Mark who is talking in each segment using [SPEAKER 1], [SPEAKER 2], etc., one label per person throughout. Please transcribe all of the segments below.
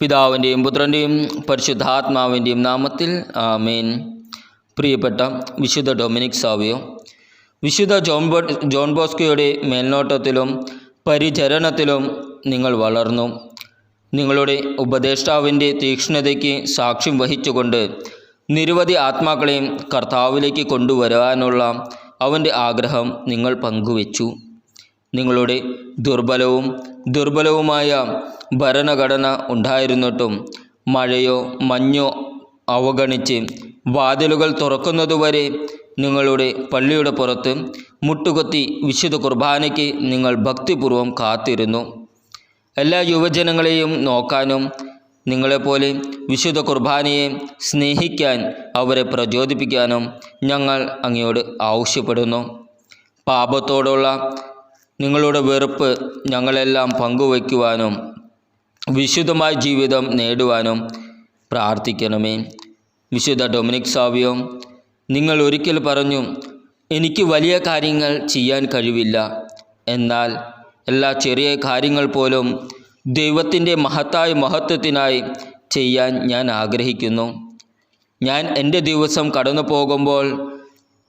[SPEAKER 1] പിതാവിന്റെയും പുത്രന്റെയും പരിശുദ്ധാത്മാവിന്റെയും നാമത്തിൽ ആമേൻ. പ്രിയപ്പെട്ട വിശുദ്ധ ഡൊമിനിക് സാവിയോ വിശുദ്ധ ജോൺ ജോൺ ബോസ്കോയുടെ മേൽനോട്ടത്തിലും പരിചരണത്തിലും നിങ്ങൾ വളർന്നു. നിങ്ങളുടെ ഉപദേഷ്ടാവിന്റെ തീക്ഷ്ണതയ്ക്ക് സാക്ഷ്യം വഹിച്ചുകൊണ്ട് നിരവധി ആത്മാക്കളെയും കർത്താവിലേക്ക് കൊണ്ടുവരാനുള്ള അവന്റെ ആഗ്രഹം നിങ്ങൾ പങ്കുവച്ചു. നിങ്ങളുടെ ദുർബലവും ദുർബലവുമായ ഭരണഘടന ഉണ്ടായിരുന്നിട്ടും മഴയോ മഞ്ഞോ അവഗണിച്ച് വാതിലുകൾ തുറക്കുന്നതുവരെ നിങ്ങളുടെ പള്ളിയുടെ പുറത്ത് മുട്ടുകൊത്തി വിശുദ്ധ കുർബാനയ്ക്ക് നിങ്ങൾ ഭക്തിപൂർവം കാത്തിരുന്നു. എല്ലാ യുവജനങ്ങളെയും നോക്കാനും നിങ്ങളെപ്പോലെ വിശുദ്ധ കുർബാനയെ സ്നേഹിക്കാൻ അവരെ പ്രചോദിപ്പിക്കാനും ഞങ്ങൾ അങ്ങയോട് ആവശ്യപ്പെടുന്നു. പാപത്തോടുള്ള നിങ്ങളുടെ വെറുപ്പ് ഞങ്ങളെല്ലാം പങ്കുവയ്ക്കുവാനും വിശുദ്ധമായ ജീവിതം നേടുവാനും പ്രാർത്ഥിക്കണമേ. വിശുദ്ധ ഡൊമിനിക് സാവിയോ നിങ്ങൾ ഒരിക്കൽ പറഞ്ഞു എനിക്ക് വലിയ കാര്യങ്ങൾ ചെയ്യാൻ കഴിവില്ല. എന്നാൽ എല്ലാ ചെറിയ കാര്യങ്ങൾ പോലും ദൈവത്തിന്റെ മഹത്തായ മഹത്വത്തിനായി ചെയ്യാൻ ഞാൻ ആഗ്രഹിക്കുന്നു. ഞാൻ എന്റെ ദിവസം കടന്നു പോകുമ്പോൾ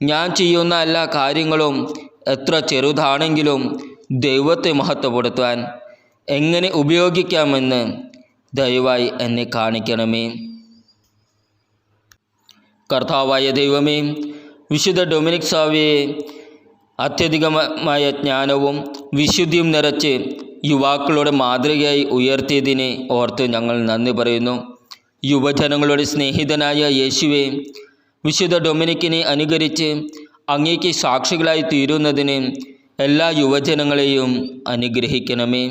[SPEAKER 1] ഞാൻ ചെയ്യുന്ന എല്ലാ കാര്യങ്ങളും എത്ര ചെറുതാണെങ്കിലും ദൈവത്തെ മഹത്വപ്പെടുത്താൻ എങ്ങനെ ഉപയോഗിക്കാമെന്ന് ദയവായി എന്നെ കാണിക്കണമേ. കർത്താവായ ദൈവമേ വിശുദ്ധ ഡൊമിനിക് സാവിയെ അത്യധികമായ ജ്ഞാനവും വിശുദ്ധിയും നിറച്ച് യുവാക്കളുടെ മാതൃകയായി ഉയർത്തിയതിനെ ഓർത്ത് ഞങ്ങൾ നന്ദി പറയുന്നു. യുവജനങ്ങളുടെ സ്നേഹിതനായ യേശുവെ വിശുദ്ധ ഡൊമിനിക്കിനെ അനുകരിച്ച് അങ്ങേക്ക് സാക്ഷികളായി തീരുന്നതിന് എല്ലാ യുവജനങ്ങളെയും അനുഗ്രഹിക്കണമേ.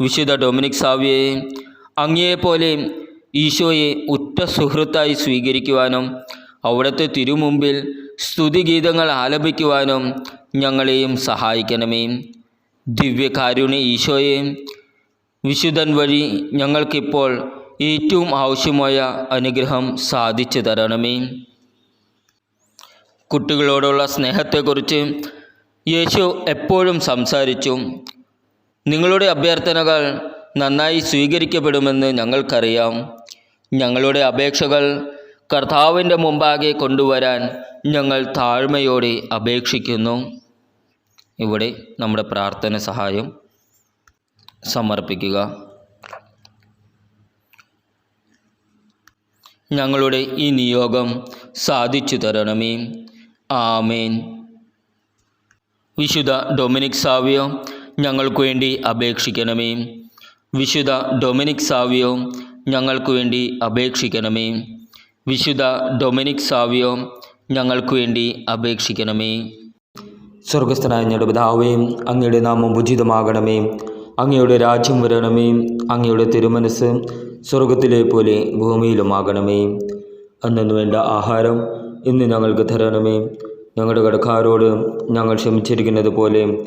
[SPEAKER 1] വിശുദ്ധ ഡൊമിനിക് സാവ്യയെ അങ്ങയെപ്പോലെ ഈശോയെ ഉറ്റ സുഹൃത്തായി സ്വീകരിക്കുവാനും അവിടുത്തെ തിരുമുമ്പിൽ സ്തുതിഗീതങ്ങൾ ആലപിക്കുവാനും ഞങ്ങളെയും സഹായിക്കണമേ. ദിവ്യകാരുണ്യ ഈശോയെ വിശുദ്ധൻ വഴി ഞങ്ങൾക്കിപ്പോൾ ഏറ്റവും ആവശ്യമായ അനുഗ്രഹം സാധിച്ചു തരണമേ. കുട്ടികളോടുള്ള സ്നേഹത്തെക്കുറിച്ച് യേശു എപ്പോഴും സംസാരിച്ചു നിങ്ങളുടെ അഭ്യർത്ഥനകൾ നന്നായി സ്വീകരിക്കപ്പെടുമെന്ന് ഞങ്ങൾക്കറിയാം. ഞങ്ങളുടെ അപേക്ഷകൾ കർത്താവിന്റെ മുമ്പാകെ കൊണ്ടുവരാൻ ഞങ്ങൾ താഴ്മയോടെ അപേക്ഷിക്കുന്നു. ഇവിടെ നമ്മുടെ പ്രാർത്ഥന സഹായം സമർപ്പിക്കുക. ഞങ്ങളുടെ ഈ നിയോഗം സാധിച്ചു തരണമേ. ആമേൻ. വിശുദ്ധ ഡൊമിനിക് സാവിയോ ഞങ്ങൾക്ക് വേണ്ടി അപേക്ഷിക്കണമേ. വിശുദ്ധ ഡൊമിനിക് സാവിയോ ഞങ്ങൾക്കു വേണ്ടി അപേക്ഷിക്കണമേ. വിശുദ്ധ ഡൊമിനിക് സാവിയോ ഞങ്ങൾക്കു വേണ്ടി അപേക്ഷിക്കണമേ.
[SPEAKER 2] സ്വർഗസ്ഥനായ ഞങ്ങളുടെ പിതാവേ അങ്ങയുടെ നാമം ഉചിതമാകണമേ. അങ്ങയുടെ രാജ്യം വരണമേ. അങ്ങയുടെ തിരുമനസ് സ്വർഗത്തിലെ പോലെ ഭൂമിയിലുമാകണമേ. അന്നു വേണ്ട ആഹാരം ഇന്ന് ഞങ്ങൾക്ക് തരണമേ. ഞങ്ങളുടെ കടക്കാരോട് ഞങ്ങൾ ക്ഷമിച്ചിരിക്കുന്നത് പോലെ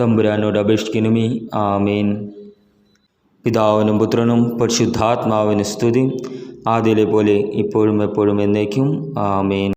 [SPEAKER 2] തമ്പുരാനോട് അപേക്ഷിക്കണമേ. ആമേൻ. പിതാവിനും പുത്രനും പരിശുദ്ധാത്മാവിന് സ്തുതി. ആദ്യയിലെ പോലെ ഇപ്പോഴും എപ്പോഴും എന്നേക്കും. ആമേൻ.